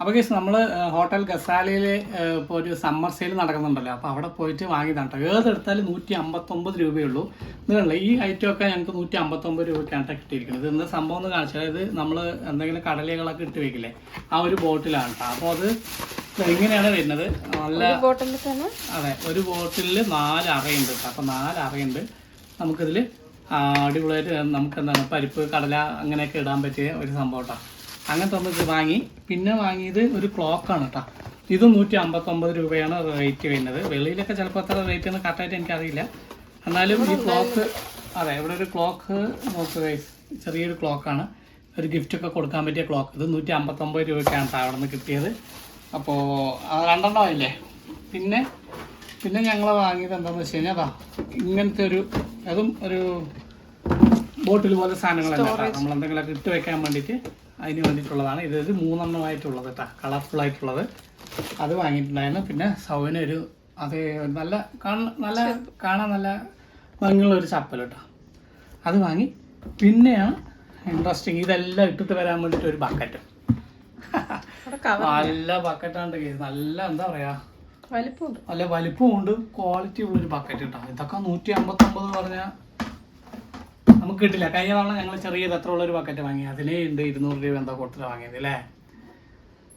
അപ്പോൾ കേസ് നമ്മൾ ഹോട്ടൽ ഗസാലയിൽ ഇപ്പോൾ ഒരു സമ്മർ സെയിൽ നടക്കുന്നുണ്ടല്ലോ. അപ്പോൾ അവിടെ പോയിട്ട് വാങ്ങിയതാണ് കേട്ടോ ഏതെടുത്താലും നൂറ്റി അമ്പത്തൊമ്പത് രൂപയുള്ളൂ എന്നുള്ള ഈ ഐറ്റം ഒക്കെ ഞങ്ങൾക്ക് നൂറ്റി അമ്പത്തൊമ്പത് രൂപയ്ക്കാണ് ട്ടോ കിട്ടിയിരിക്കുന്നത്. ഇത് എന്താ സംഭവം എന്ന് കാണിച്ചാൽ ഇത് നമ്മൾ എന്തെങ്കിലും കടലകളൊക്കെ ഇട്ട് വെക്കില്ലേ ആ ഒരു ബോട്ടിലാണ് കേട്ടോ അപ്പോൾ അത് ഇങ്ങനെയാണ് വരുന്നത്. നല്ല ബോട്ടിൽ തന്നെ? അതെ ഒരു ബോട്ടിലിൽ നാല് അറയുണ്ട് കേട്ടോ അപ്പോൾ നാല് അറയുണ്ട്. നമുക്കിതിൽ അടിപൊളിയായിട്ട് നമുക്ക് എന്താണ് പരിപ്പ് കടല അങ്ങനെയൊക്കെ ഇടാൻ പറ്റിയ ഒരു സംഭവം കേട്ടോ അങ്ങനത്തെ ഒന്ന് ഇത് വാങ്ങി. പിന്നെ വാങ്ങിയത് ഒരു ക്ലോക്കാണ് കേട്ടോ ഇത് നൂറ്റി അമ്പത്തൊമ്പത് രൂപയാണ് റേറ്റ് വരുന്നത്. വെളിയിലൊക്കെ ചിലപ്പോൾ അത്ര റേറ്റ് ഒന്നും കറക്റ്റായിട്ട് എനിക്കറിയില്ല. എന്നാലും ഈ ക്ലോക്ക് അതെ ഇവിടെ ഒരു ക്ലോക്ക് നോക്കുക. ചെറിയൊരു ക്ലോക്കാണ് ഒരു ഗിഫ്റ്റ് ഒക്കെ കൊടുക്കാൻ പറ്റിയ ക്ലോക്ക് ഇത് നൂറ്റി അമ്പത്തൊമ്പത് രൂപയ്ക്കാണ് അവിടെ നിന്ന് കിട്ടിയത്. അപ്പോൾ രണ്ടെണ്ണം ആയില്ലേ? പിന്നെ പിന്നെ ഞങ്ങൾ വാങ്ങിയത് എന്താണെന്ന് വെച്ച് കഴിഞ്ഞാൽ അതാ ഇങ്ങനത്തെ ഒരു അതും ഒരു ബോട്ടിൽ പോലെ സാധനങ്ങളല്ല നമ്മൾ എന്തെങ്കിലുമൊക്കെ ഇട്ട് വെക്കാൻ വേണ്ടിയിട്ട് അതിന് വേണ്ടിയിട്ടുള്ളതാണ്. ഇത് മൂന്നെണ്ണമായിട്ടുള്ളത് കേട്ടോ. കളർഫുൾ ആയിട്ടുള്ളത്. അത് വാങ്ങിയിട്ടുണ്ടായിരുന്നു. പിന്നെ സൗവിന് ഒരു അത് നല്ല നല്ല കാണാൻ നല്ല ഭംഗിയുള്ള ഒരു ചപ്പൽ കേട്ടോ. അത് വാങ്ങി. പിന്നെയാണ് ഇൻട്രസ്റ്റിങ് ഇതെല്ലാം ഇട്ടിട്ട് വരാൻ വേണ്ടിയിട്ട് ഒരു ബക്കറ്റ് നല്ല ബക്കറ്റാണ് നല്ല എന്താ പറയാ? വലിപ്പമുണ്ട്. നല്ല വലിപ്പമുണ്ട്. ക്വാളിറ്റി ഉള്ളൊരു ബക്കറ്റ് കേട്ടോ. ഇതൊക്കെ നൂറ്റി അമ്പത്തൊമ്പത് പറഞ്ഞാൽ നമുക്ക് കിട്ടില്ല. കഴിഞ്ഞ തവണ ഞങ്ങൾ ചെറിയത് എത്ര ഉള്ളൊരു ബക്കറ്റ് വാങ്ങി. അതിലേ ഉണ്ട് ഇരുന്നൂറ് രൂപ എന്താ കൊടുത്തിട്ട് വാങ്ങിയത് അല്ലേ?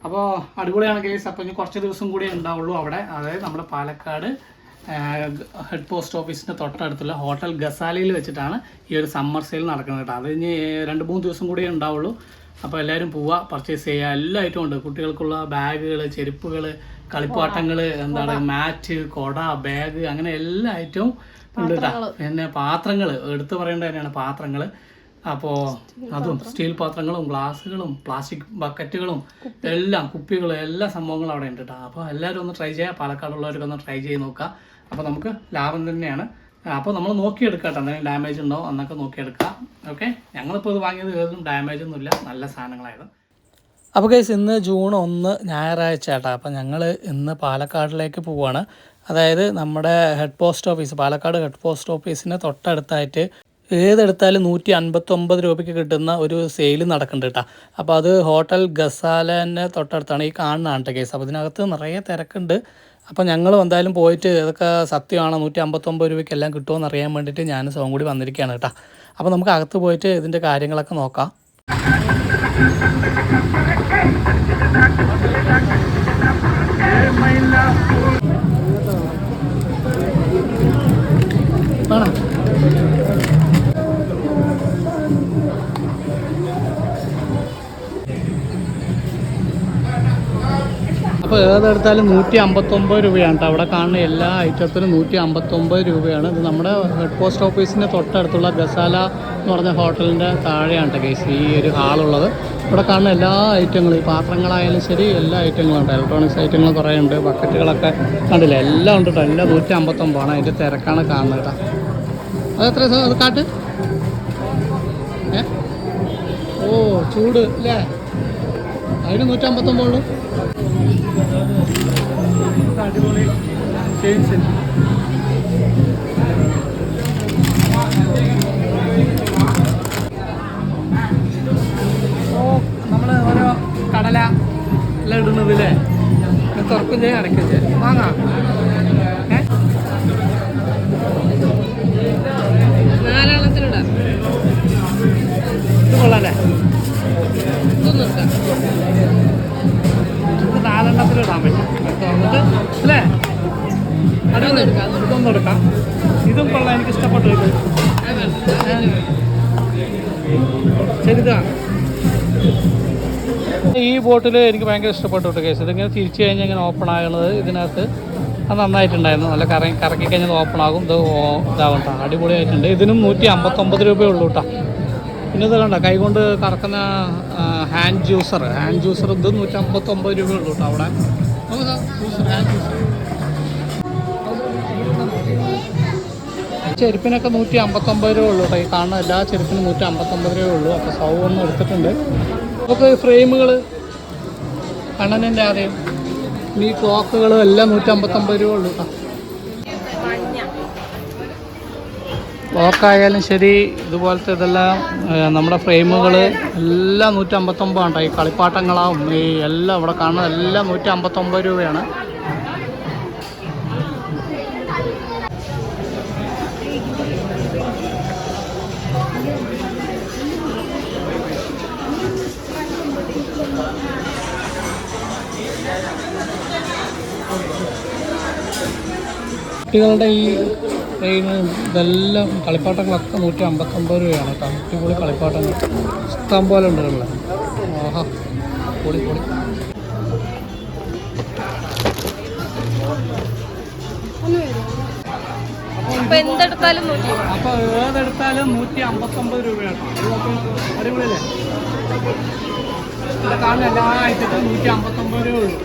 അപ്പോൾ അടിപൊളിയാണ് കേസ് അപ്പോൾ ഇനി കുറച്ച് ദിവസം കൂടി ഉണ്ടാവുള്ളൂ അവിടെ. അതായത് നമ്മുടെ പാലക്കാട് ഹെഡ് പോസ്റ്റ് ഓഫീസിന്റെ തൊട്ടടുത്തുള്ള ഹോട്ടൽ ഗസാലയിൽ വെച്ചിട്ടാണ് ഈ ഒരു സമ്മർ സെയിൽ നടക്കുന്നത് കേട്ടോ. അത് ഇനി രണ്ട് മൂന്ന് ദിവസം കൂടി ഉണ്ടാവുള്ളൂ. അപ്പോൾ എല്ലാവരും പോവുക പർച്ചേസ് ചെയ്യുക എല്ലാ ഐറ്റവും ഉണ്ട്. കുട്ടികൾക്കുള്ള ബാഗുകൾ ചെരുപ്പുകൾ കളിപ്പാട്ടങ്ങൾ എന്താണ് മാറ്റ് കൊട ബാഗ് അങ്ങനെ എല്ലാ ഐറ്റവും ഉണ്ട് കേട്ടോ പിന്നെ പാത്രങ്ങൾ എടുത്തു പറയേണ്ട തന്നെയാണ് പാത്രങ്ങൾ അപ്പോൾ അതും സ്റ്റീൽ പാത്രങ്ങളും ഗ്ലാസ്സുകളും പ്ലാസ്റ്റിക് ബക്കറ്റുകളും എല്ലാം കുപ്പികളും എല്ലാ സംഭവങ്ങളും അവിടെ ഉണ്ട് കേട്ടോ അപ്പോൾ എല്ലാവരും ഒന്ന് ട്രൈ ചെയ്യുക. പാലക്കാടുള്ളവരൊക്കെ ഒന്ന് ട്രൈ ചെയ്ത് നോക്കുക. അപ്പോൾ നമുക്ക് ലാഭം തന്നെയാണ്. അപ്പോൾ നമ്മൾ നോക്കിയെടുക്കാം കേട്ടോ എന്തെങ്കിലും ഡാമേജ് ഉണ്ടോ എന്നൊക്കെ നോക്കിയെടുക്കുക ഓക്കെ? ഞങ്ങളിപ്പോൾ ഇത് വാങ്ങിയത് ഏതും ഡാമേജ് ഒന്നുമില്ല നല്ല സാധനങ്ങളായിരുന്നു. അപ്പോൾ കേസ് ഇന്ന് ജൂൺ ഒന്ന് ഞായറാഴ്ച കേട്ടോ അപ്പോൾ ഞങ്ങൾ ഇന്ന് പാലക്കാടിലേക്ക് പോവുകയാണ് അതായത് നമ്മുടെ head post office Palakkad head post ഓഫീസിന് തൊട്ടടുത്തായിട്ട് ഏതെടുത്താലും നൂറ്റി അൻപത്തൊമ്പത് രൂപയ്ക്ക് കിട്ടുന്ന ഒരു സെയിൽ നടക്കുന്നുണ്ട് കേട്ടോ അപ്പോൾ അത് ഹോട്ടൽ ഗസാലന്റെ തൊട്ടടുത്താണ് ഈ കാണുന്നതാണ് കേസ് അപ്പോൾ ഇതിനകത്ത് നിറയെ തിരക്കുണ്ട്. അപ്പോൾ ഞങ്ങൾ എന്തായാലും പോയിട്ട് ഇതൊക്കെ സത്യമാണോ? നൂറ്റി അമ്പത്തൊമ്പത് രൂപയ്ക്ക് എല്ലാം കിട്ടുമോ അറിയാൻ വേണ്ടിയിട്ട് ഞാൻ സോങ് കൂടി വന്നിരിക്കുകയാണ് കേട്ടോ അപ്പോൾ നമുക്ക് അകത്ത് പോയിട്ട് ഇതിന്റെ കാര്യങ്ങളൊക്കെ നോക്കാം. അപ്പോൾ ഏതെടുത്താലും നൂറ്റി അമ്പത്തൊമ്പത് രൂപയാണ് അവിടെ കാണുന്ന എല്ലാ ഐറ്റത്തിനും നൂറ്റി അമ്പത്തൊമ്പത് രൂപയാണ്. ഇത് നമ്മുടെ ഹെഡ് പോസ്റ്റ് ഓഫീസിന്റെ തൊട്ടടുത്തുള്ള ഗസാല എന്ന് പറഞ്ഞ ഹോട്ടലിന്റെ താഴെയാണ് കേസ് ഈ ഒരു ഹാളുള്ളത്. ഇവിടെ കാണുന്ന എല്ലാ ഐറ്റങ്ങളും ഈ പാത്രങ്ങളായാലും ശരി എല്ലാ ഐറ്റങ്ങളും ഉണ്ട്. ഇലക്ട്രോണിക്സ് ഐറ്റങ്ങൾ കുറേ ഉണ്ട് ബക്കറ്റുകളൊക്കെ കണ്ടില്ല? എല്ലാം ഉണ്ട് കേട്ടോ എല്ലാം നൂറ്റി അമ്പത്തൊമ്പതാണ് അതിന്റെ തിരക്കാണ് കാണുന്നത് കേട്ടോ അത് എത്ര അത് കാട്ട്. ഏ? ഓ ചൂട് അല്ലേ അതിന് നൂറ്റമ്പത്തൊമ്പതുള്ളൂ അടിപൊളി ഓ നമ്മൾ ഓരോ കടല എല്ലാം ഇടുന്നതില്ലേ തുറക്കും ചെയ്യാൻ അടയ്ക്കും ചെയ്യാം. വാങ്ങാം. ഈ ബോട്ടിൽ എനിക്ക് ഭയങ്കര ഇഷ്ടപ്പെട്ടു കേസ്. ഇതിങ്ങനെ തിരിച്ചു കഴിഞ്ഞാൽ ഇങ്ങനെ ഓപ്പൺ ആകുന്നത് ഇതിനകത്ത് അത് നന്നായിട്ടുണ്ടായിരുന്നു. നല്ല കറങ്ങി കറക്കി കഴിഞ്ഞാൽ ഓപ്പൺ ആകും. ഇത് കേട്ടോ അടിപൊളിയായിട്ടുണ്ട്. ഇതിനും നൂറ്റി അമ്പത്തൊമ്പത് രൂപയേ ഉള്ളൂ കേട്ടോ പിന്നെ ഇത് കണ്ട? കൈകൊണ്ട് കറക്കുന്ന ഹാൻഡ് ജ്യൂസർ ഹാൻഡ് ജ്യൂസർ ഇത് നൂറ്റി അമ്പത്തൊമ്പത് രൂപയേ ഉള്ളൂ കേട്ടോ അവിടെ. ജ്യൂസർ ഹാൻഡ് ജ്യൂസർ ചെരുപ്പിനൊക്കെ നൂറ്റി അമ്പത്തൊമ്പത് രൂപ ഉള്ളൂ ഈ കാണുന്ന എല്ലാ ചെരുപ്പിനും നൂറ്റി അമ്പത്തൊമ്പത് രൂപ ഉള്ളൂ. അപ്പോൾ സൗ ഒന്ന് എടുത്തിട്ടുണ്ട്. നമുക്ക് ഫ്രെയിമുകൾ കണ്ണനിന്റെ ആരെയും ഈ ക്ലോക്കുകളും എല്ലാം നൂറ്റി അമ്പത്തൊമ്പത് രൂപ ഉള്ളൂ മഞ്ഞ ശരി ഇതുപോലത്തെ ഇതെല്ലാം നമ്മുടെ ഫ്രെയിമുകൾ എല്ലാം നൂറ്റമ്പത്തൊമ്പതാണ് ഈ കളിപ്പാട്ടങ്ങളാവും ഈ എല്ലാം ഇവിടെ കാണുന്നത് എല്ലാം നൂറ്റമ്പത്തൊമ്പത് രൂപയാണ്. കുട്ടികളുടെ ഈ ഇതെല്ലാം കളിപ്പാട്ടങ്ങളൊക്കെ നൂറ്റി അമ്പത്തൊമ്പത് രൂപയാണ് കേട്ടോ. അടിപൊളി കളിപ്പാട്ടങ്ങൾ. ഇഷ്ടം പോലെ ഉണ്ട് ഉള്ള ആഹാ. പൊളി പൊളി. അപ്പൊ എന്തെടുത്താലും നൂറ്റി അപ്പോൾ ഏതെടുത്താലും നൂറ്റി അമ്പത്തൊമ്പത് രൂപയാണ് അടിപൊളിയല്ലേ? ഇവിടെ കാണുന്ന എല്ലാ ആഴ്ചത്തും നൂറ്റി അമ്പത്തൊമ്പത് രൂപ ഉള്ളൂ.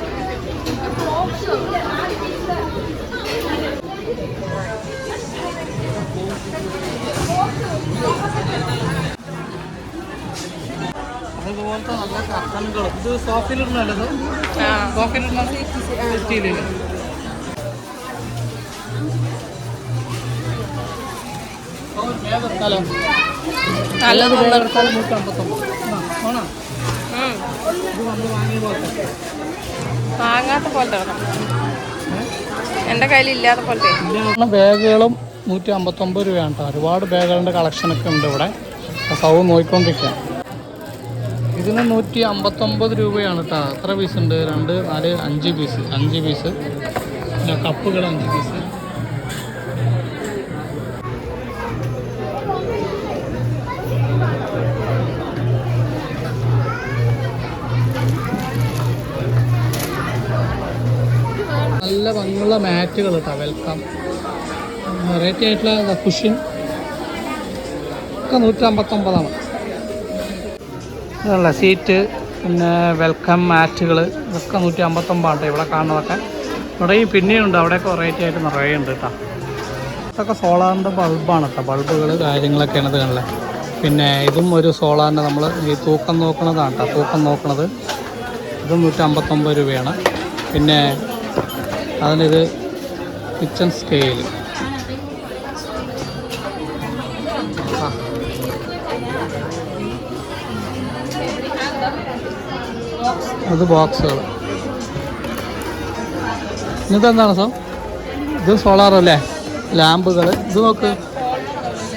അതുപോലത്തെ നല്ല കർട്ടനുകൾ ഇത് സോഫയിലിടുന്നല്ലോ ഇത്? ആ. സോഫയിലിടുന്നത് സ്റ്റീലിൽ നല്ലത് നൂറ്റി അമ്പത്തൊമ്പത് ആണോ? വാങ്ങാത്ത പോലത്തെ എന്റെ കയ്യിൽ ഇല്ലാത്ത പോലത്തെ ബാഗുകളും നൂറ്റി അമ്പത്തൊമ്പത് രൂപയാണ് കേട്ടോ. ഒരുപാട് ബാഗുകളുടെ കളക്ഷനൊക്കെ ഉണ്ട് ഇവിടെ. സൗ നോക്കിക്കൊണ്ടിരിക്കുക ഇതിന് നൂറ്റി അമ്പത്തൊമ്പത് രൂപയാണ് കേട്ടോ. എത്ര പീസ് ഉണ്ട്? രണ്ട് നാല് അഞ്ച് പീസ് അഞ്ച് പീസ് കപ്പുകൾ അഞ്ച് പീസ് നല്ല ഭംഗിയുള്ള മാറ്റുകൾ കേട്ടോ. വെൽക്കം വെറൈറ്റി ആയിട്ടുള്ള കുഷ്യൻ ഒക്കെ നൂറ്റമ്പത്തൊമ്പതാണ്. ഇതുള്ള സീറ്റ് പിന്നെ വെൽക്കം മാറ്റുകൾ ഇതൊക്കെ നൂറ്റി അമ്പത്തൊമ്പതാണ് ഇവിടെ കാണുന്നതൊക്കെ. ഇവിടെയും പിന്നെയുണ്ട് അവിടെയൊക്കെ വെറൈറ്റി ആയിട്ട് നിറയെ ഉണ്ട് കേട്ടോ. ഇതൊക്കെ സോളാറിന്റെ ബൾബാണ് കേട്ടോ. ബൾബുകൾ കാര്യങ്ങളൊക്കെയാണ് ഇത് കണ്ടല്ലേ പിന്നെ ഇതും ഒരു സോളാറിന്റെ നമ്മൾ ഈ തൂക്കം നോക്കണതാണ് കേട്ടോ. തൂക്കം നോക്കണത് ഇത് നൂറ്റമ്പത്തൊമ്പത് രൂപയാണ്. പിന്നെ അതിനിത് കിച്ചൺ സ്കെയിൽ അത് ബോക്സുകൾ ഇതെന്താണ് സോ? ഇത് സോളാർ അല്ലേ? ലാമ്പുകൾ ഇത് നോക്ക്.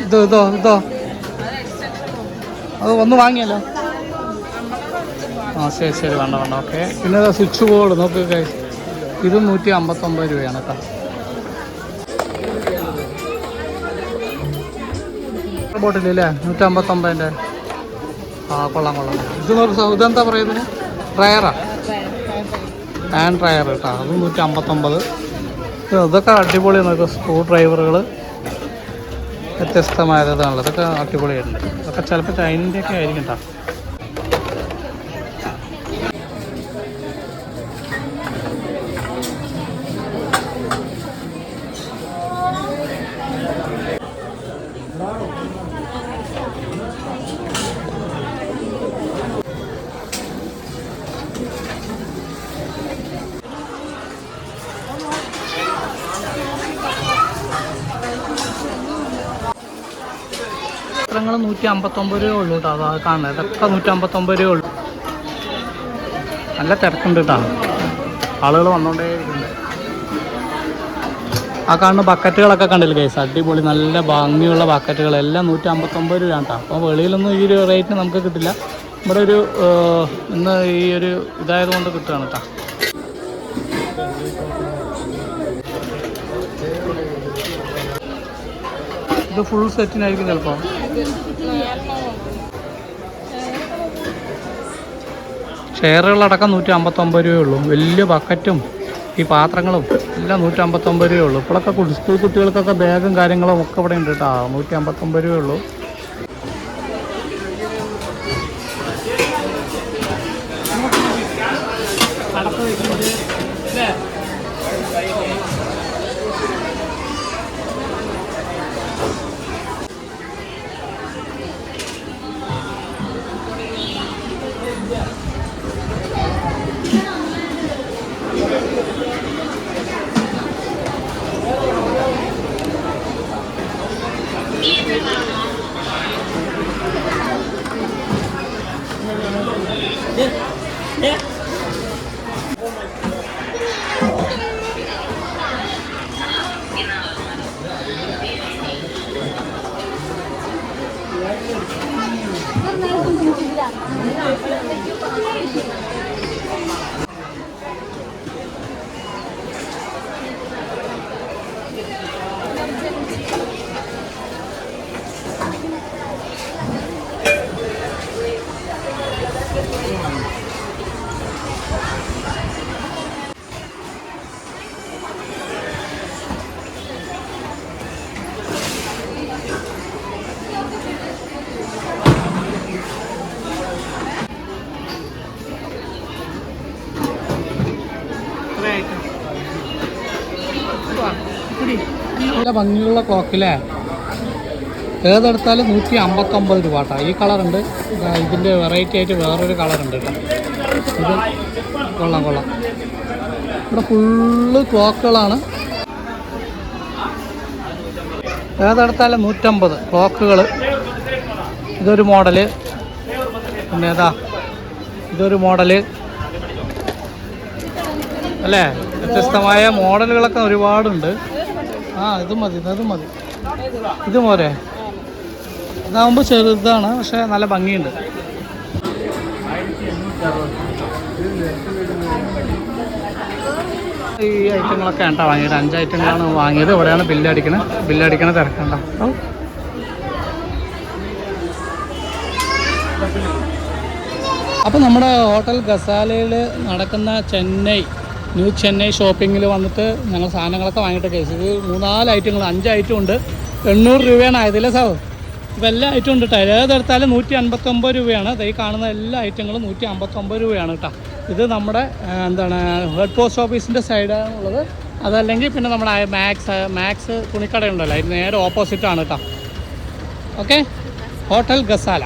ഇത് ഇതോ ഇതോ. അത് ഒന്ന് വാങ്ങിയല്ലോ. ആ ശരി ശരി. വേണ്ട വേണ്ട. ഓക്കെ പിന്നെ സ്വിച്ച് ബോർഡ് നോക്ക് guys. ഇത് നൂറ്റി അമ്പത്തൊമ്പത് രൂപയാണ് കേട്ടോ. ബോട്ടിൽ അല്ലേ നൂറ്റി അമ്പത്തൊമ്പതിന്റെ ആ കൊള്ളാം കൊള്ളാം. ഇത് നോക്ക് ഇതെന്താ പറയുന്നത്? ഡ്രയറാ ഹാൻഡ് ഡ്രയർ കേട്ടോ. അത് നൂറ്റി അമ്പത്തൊമ്പത് ഇതൊക്കെ അടിപൊളിയാണ് ഇതൊക്കെ സ്ക്രൂ ഡ്രൈവറുകൾ വ്യത്യസ്തമായതാണല്ലോ ഇതൊക്കെ അടിപൊളിയായിട്ടുണ്ട്. ഇതൊക്കെ ചിലപ്പോൾ ചൈനന്റെയൊക്കെ ആയിരിക്കും കേട്ടോ. ചിത്രങ്ങൾ നൂറ്റി അമ്പത്തൊമ്പത് രൂപ ഉള്ളൂ കേട്ടോ അത് കാണുന്നത് ഇതൊക്കെ നൂറ്റി അമ്പത്തൊമ്പത് രൂപ ഉള്ളൂ. നല്ല തിരക്കുണ്ട് കേട്ടോ ആളുകൾ വന്നുകൊണ്ടേ ആ കാണുന്ന ബക്കറ്റുകളൊക്കെ കണ്ടില്ല കേസ് അടിപൊളി നല്ല ഭംഗിയുള്ള ബക്കറ്റുകൾ എല്ലാം നൂറ്റി അമ്പത്തൊമ്പത് രൂപയാണ് കേട്ടോ അപ്പോൾ വെളിയിലൊന്നും ഈ ഒരു റേറ്റിന് നമുക്ക് കിട്ടില്ല. ഇവിടെ ഒരു ഇന്ന് ഈ ഒരു ഇതായതുകൊണ്ട് കിട്ടുകയാണ് കേട്ടോ ഇത് ഫുൾ സെറ്റിനായിരിക്കും ചിലപ്പോൾ ഷെയറുകളടക്കം നൂറ്റി അമ്പത്തൊമ്പത് രൂപയേ ഉള്ളൂ വലിയ ബക്കറ്റും ഈ പാത്രങ്ങളും എല്ലാം നൂറ്റി അമ്പത്തൊമ്പത് രൂപയേ ഉള്ളൂ ഇപ്പോഴൊക്കെ സ്കൂൾ കുട്ടികൾക്കൊക്കെ ബാഗും കാര്യങ്ങളും ഒക്കെ ഇവിടെ ഉണ്ട് കേട്ടോ. നൂറ്റി അമ്പത്തൊമ്പത് രൂപയേ ഉള്ളൂ ഭംഗിയുള്ള ക്ലോക്കില്ലേ ഏതെടുത്താലും നൂറ്റി അമ്പത്തൊമ്പത് രൂപ കേട്ടോ. ഈ കളറുണ്ട് ഇതിന്റെ വെറൈറ്റി ആയിട്ട് വേറൊരു കളറുണ്ട് കേട്ടോ. ഇത് കൊള്ളാം കൊള്ളാം. ഇവിടെ ഫുള്ള് ക്ലോക്കുകളാണ് ഏതെടുത്താലും നൂറ്റമ്പത് ക്ലോക്കുകൾ ഇതൊരു മോഡൽ പിന്നെ ഏതാ ഇതൊരു മോഡൽ അല്ലേ? വ്യത്യസ്തമായ മോഡലുകളൊക്കെ ഒരുപാടുണ്ട്. ആ ഇത് മതി ഇത് മതി. ഇത് പോരെ ഇതാകുമ്പോൾ ചെറുതാണ് പക്ഷെ നല്ല ഭംഗിയുണ്ട്. ഈ ഐറ്റങ്ങളൊക്കെ കേട്ടോ വാങ്ങിയത്. അഞ്ച് ഐറ്റങ്ങളാണ് വാങ്ങിയത്. ഇവിടെയാണ് ബില്ലടിക്കണത് ബില്ലടിക്കണ തിരക്കണ്ട. ഓ അപ്പോൾ നമ്മുടെ ഹോട്ടൽ ഗസാലയിൽ നടക്കുന്ന ചെന്നൈ ന്യൂ ചെന്നൈ ഷോപ്പിങ്ങിൽ വന്നിട്ട് ഞങ്ങൾ സാധനങ്ങളൊക്കെ വാങ്ങിയിട്ട് കേസ് ഇത് മൂന്നാൽ ഐറ്റങ്ങൾ അഞ്ച് ഐറ്റം ഉണ്ട്. എണ്ണൂറ് രൂപയാണ് ആയതില്ലേ സാർ. ഇപ്പം എല്ലാ ഐറ്റം ഉണ്ട് കേട്ടോ ഏതെടുത്താലും നൂറ്റി അൻപത്തൊമ്പത് രൂപയാണ്. ഈ കാണുന്ന എല്ലാ ഐറ്റങ്ങളും നൂറ്റി അമ്പത്തൊമ്പത് രൂപയാണ് കേട്ടോ ഇത് നമ്മുടെ എന്താണ് ഹെഡ് പോസ്റ്റ് ഓഫീസിന്റെ സൈഡാണുള്ളത് അതല്ലെങ്കിൽ പിന്നെ നമ്മുടെ മാക്സ് മാക്സ് തുണിക്കടയുണ്ടല്ലോ. അതിന് നേരെ ഓപ്പോസിറ്റാണ് കേട്ടോ ഓക്കെ? ഹോട്ടൽ ഗസാല.